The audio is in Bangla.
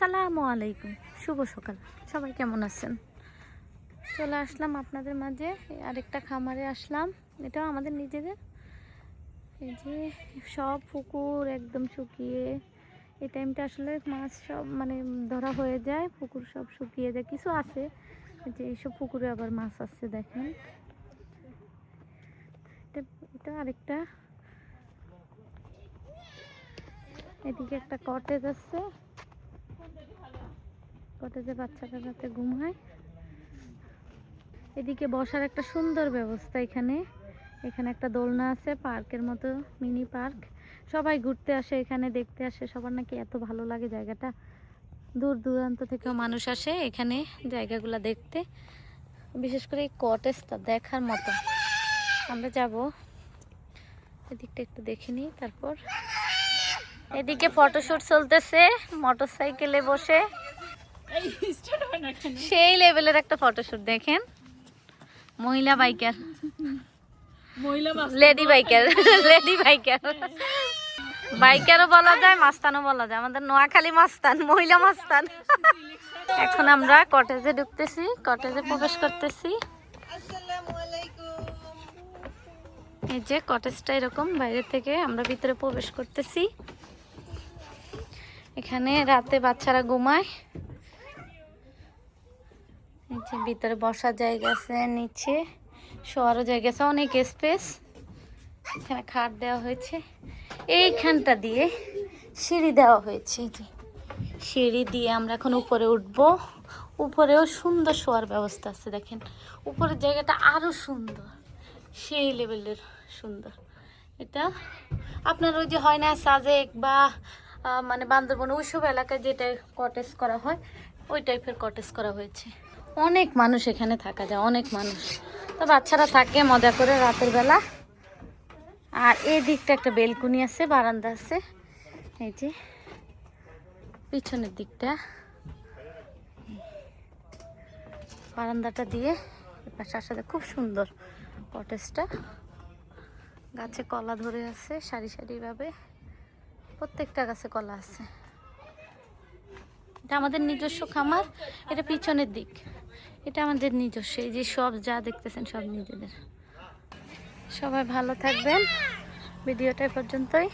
আসসালামু আলাইকুম। শুভ সকাল। সবাই কেমন আছেন? চলে আসলাম আপনাদের মাঝে। আরেকটা খামারে আসলাম। এটাও আমাদের নিজেদের। এই যে সব পুকুর একদম শুকিয়ে, এই টাইমটা আসলে মাছ সব মানে ধরা হয়ে যায়, পুকুর সব শুকিয়ে যায়। কিছু আছে যে এইসব পুকুরে আবার মাছ আসছে, দেখেন। এটা আরেকটা। এদিকে একটা কটেজ আছে। কটেজে বাচ্চারা রাতে ঘুম হয়। এদিকে বসার একটা সুন্দর ব্যবস্থা এখানে। এখানে একটা দোলনা আছে, পার্কের মতো, মিনি পার্ক। সবাই ঘুরতে আসে, এখানে দেখতে আসে। সবার নাকি এত ভালো লাগে জায়গাটা। দূর দূরান্ত থেকেও মানুষ আসে এখানে জায়গাগুলো দেখতে। বিশেষ করে এই কটেজটা দেখার মতো। আমরা যাব। এদিকটা একটু দেখে নিই তারপর। এদিকে ফটোশুট চলতেছে মোটর সাইকেলে বসে। সেই লেভেলের একটা ফটোশুট দেখেন। মহিলা biker lady biker lady biker বাইকারও বলা যায় মাস্তানও বলা যায়। আমাদের নোয়াখালী মাস্তান মহিলা মাস্তান। এখন আমরা কটেজে ঢুকতেছি কটেজে প্রবেশ করতেছি। এই যে কটেজটা এরকম বাইরে থেকে আমরা ভিতরে প্রবেশ করতেছি। এখানে রাতে বাচ্চারা ঘুমায়। যে ভিতরে বসার জায়গা আছে, নিচে শোয়ারও জায়গা আছে, অনেক স্পেস এখানে খাট দেওয়া হয়েছে। এইখানটা দিয়ে সিঁড়ি দেওয়া হয়েছে যে। সিঁড়ি দিয়ে আমরা এখন উপরে উঠবো। উপরেও সুন্দর শোয়ার ব্যবস্থা আছে, দেখেন। উপরের জায়গাটা আরও সুন্দর। সেই লেভেলের সুন্দর। এটা আপনার ওই যে হয় না, সাজেক বা মানে বান্দরবন, ওইসব এলাকায় যেটা কটেজ করা হয়, ওই টাইপের কটেজ করা হয়েছে। অনেক মানুষ এখানে থাকা যায়, অনেক মানুষ। তো বাচ্চারা থাকে মজা করে রাতের বেলা। আর এই দিকটা একটা বেলকুনি আছে, বারান্দা আছে। এই যে, পিছনের দিকটা। বারান্দাটা দিয়ে এপাশে আসাতে খুব সুন্দর কটেজটা। গাছে কলা ধরে আছে, সারি সারিভাবে। প্রত্যেকটা গাছে কলা আছে। এটা আমাদের নিজস্ব খামার, এটা পিছনের দিক। এটা আমাদের নিজস্ব, এই যে সব যা দেখতেছেন সব নিজেদের। সবাই ভালো থাকবেন। ভিডিওটা পর্যন্তই।